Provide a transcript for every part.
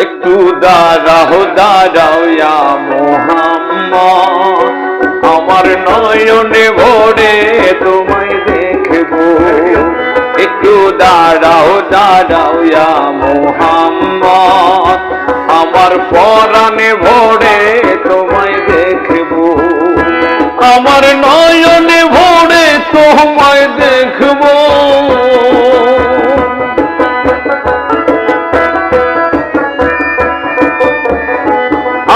একটু দাঁড়াও দাঁড়াও মোহাম্মদ। আমার নয়নে ভরে তোমায় দেখব। একটু দাঁড়াও দাঁড়াও ইয়া আমার পরাণে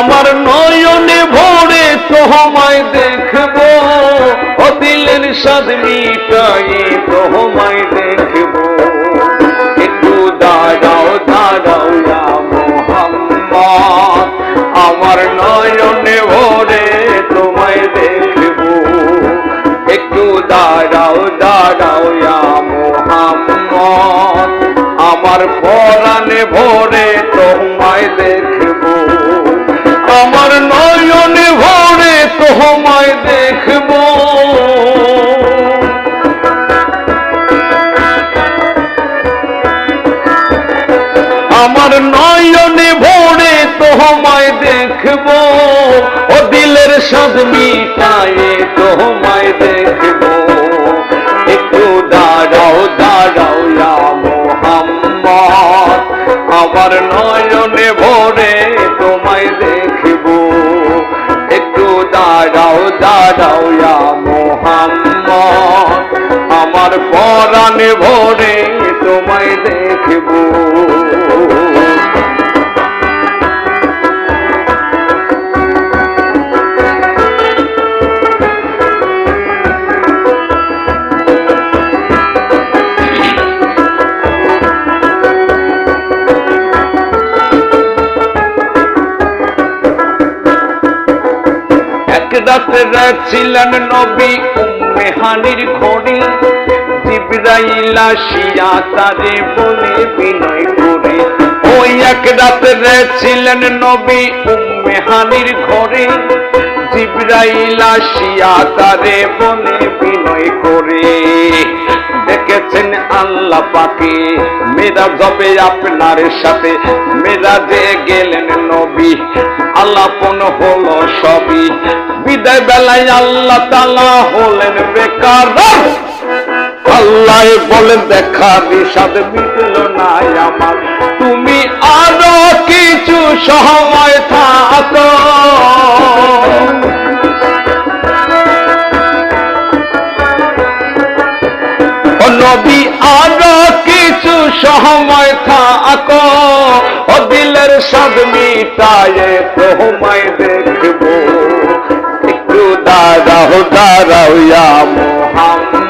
আমার নয়নে ভরে তোমায় দেখব। ও দিলের সাদ মিটাই তোমায় দেখব। একটু দাঁড়াও দাঁড়াও আমার নয়নে ভরে তোমায় দেখব। একটু দাঁড়াও দাঁড়াও আমার পরাণে ভরে তোমায় দেখব। আমার নয়নে ভরে তোমায় দেখব। আমার নয়নে ভরে তোমায় দেখব। ও দিলের সাদ মিটায়ে তোমায় দেখব। একটু দাঁড়াও দাঁড়াও মোহাম্মদ। আমার নয়নে পরাণে ভরে তোমায় দেখব। এক রাতে ছিলেন নবী উম্মে হানির ঘড়ি জিব্রাইল আসিয়া তারে বলে বিনয় করে। ওই এক রাতে ছিলেন নবী উম্মে হানির ঘরে। জিব্রাইল আসিয়া তারে বলে বিনয় করে। দেখেছেন আল্লাহ পাকে মেরা জবে আপনার সাথে। মেরা যে গেলেন নবী আল্লাপন হলো সবই। বিদায় বেলায় আল্লাহ তালা হলেন বেকার। আল্লাহ বলে দেখা, বিষাদ মিটল না আমার। তুমি আরও কিছু সময় থাকো। নবী, আরও কিছু সময় থাকো। ও দিলের সব মিটায়ে তোমায় দেখব। একটু দাঁড়াও দাঁড়াও মোহাম্মদ।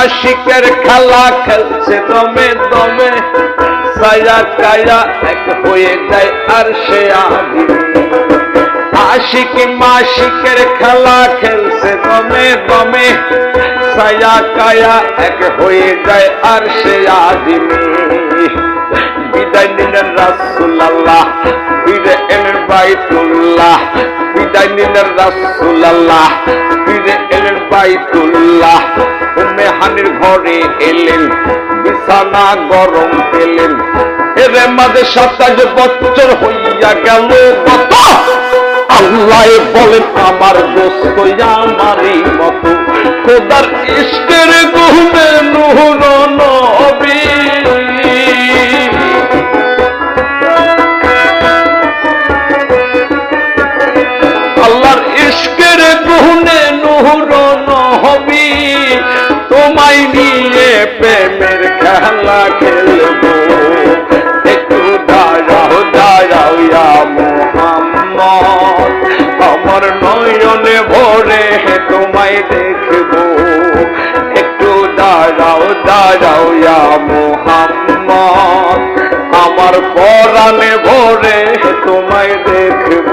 আশিক মাসিকের খেলা খেলছে দমে দমে। সায়া কায়া এক হয়ে যায় আর সে আদি আশিক মাসিকের খেলা খেলছে দমে দমে। সায়া কায়া এক হয়ে যায় আর সে আদিমি বিদায় রাসুল্লাহ ফিরে এলেন বাইতুল্লাহ, বিদায় নিলেন রাসুল্লাহ ফিরে এলেন বাইতুল্লাহ, উম্মে হানির ঘরে এলেন, বিছানা গরম পেলেন। এর মাঝে সাতাশ বছর হইয়া গেল কত? আল্লাহ বলেন, আমার দোস্ত আমারই মতো। খোদার ইষ্টের দেখব। একটু দাঁড়াও দাঁড়াও ইয়া মোহাম্মদ। আমার পরাণে ভরে তোমায় দেখব।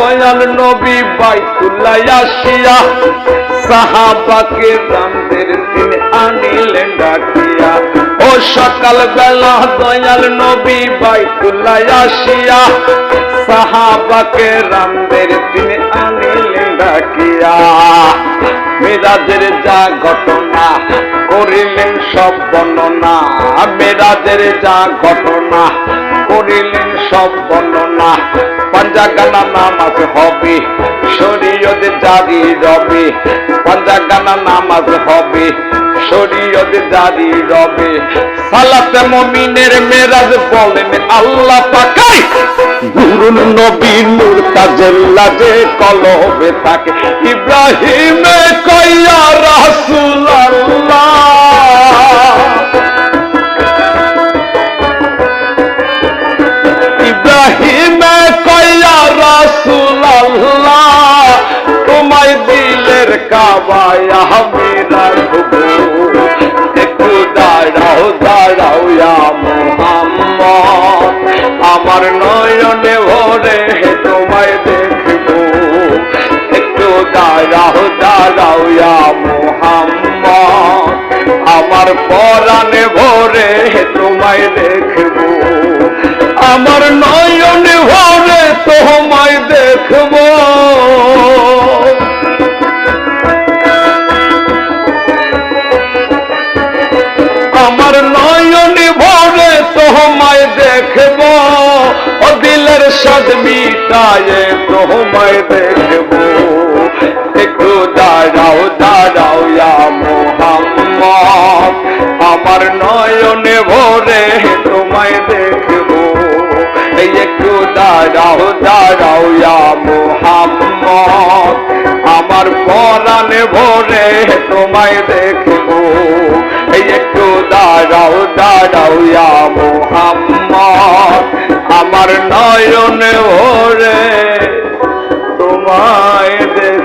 দয়াল নবী বাইতুল্লাহ আসিয়া সাহাবাকে রামদের দিন আনিলেন ডাকিয়া। ও সকালবেলা দয়াল নবী বাইতুল্লাহ আসিয়া সাহাবাকে রামদের দিন আনিলেন ডাকিয়া। মেরাজের যা ঘটনা করিলেন সব বর্ণনা। মেরাজের যা ঘটনা করিলেন সব বর্ণনা পাঞ্জাগানা নামাজ হবে, শরীয়ত জারি রবে। পাঞ্জাগানা নামাজ হবে, শরীয়ত জারি রবে। সালাতে মমিনের মেরাজ বলেন আল্লাহ পাকাই। নুরুল নবী নূর তাজেল্লা যে কলবে তাকে। ইব্রাহিমে কইয়া রাসূল আল্লাহ দাঁড়াও ইয়া আমার নয়নে ভরে তোমায় দেখব। একটু দাঁড়াও দাঁড়াও মুহাম্মদ। আমার পরাণে ভরে তোমায় দেখব। আমার নয়নে ভরে তোমায় দেখব। দেখব, ও দিলের সাদ মিটায় তোমায় দেখব। একটু দাঁড়াও দাঁড়াও ইয়া মোহাম্মদ, আমার নয়নে ভরে তোমায় দেখব। একটু দাঁড়াও দাঁড়াও ইয়া মোহাম্মদ, আমার পরাণে ভরে তোমায় দেখব। দাঁড়াও দাঁড়াও ইয়া মোহাম্মদ। আমার নয়নে ওরে তোমায় দেখ